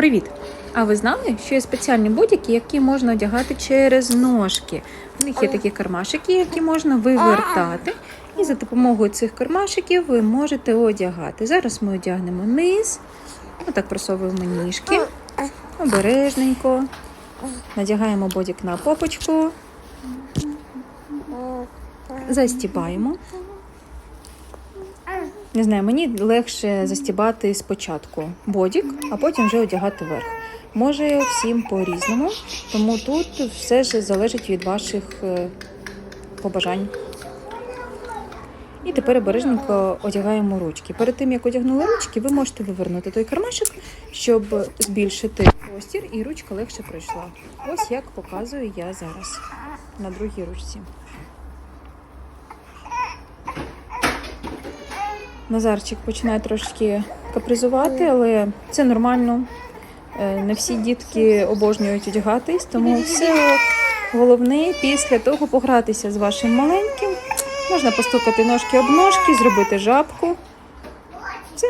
Привіт! А ви знали, що є спеціальні будь-які, які можна одягати через ножки? У них є такі кармашики, які можна вивертати. І за допомогою цих кармашиків ви можете одягати. Зараз ми одягнемо низ, отак просовуємо ніжки, обережненько. Надягаємо бодік на попочку, застібаємо. Не знаю, мені легше застібати спочатку бодік, а потім вже одягати верх. Може всім по-різному, тому тут все ж залежить від ваших е, побажань. І тепер обережненько одягаємо ручки. Перед тим як одягнули ручки, ви можете вивернути той кармашик, щоб збільшити простір і ручка легше пройшла. Ось як показую я зараз на другій ручці. Назарчик починає трошки капризувати, але це нормально. Е, Не всі дітки обожнюють одягатись, тому все головне після того погратися з вашим маленьким. Можна постукати ножки об ножки, зробити жабку. Це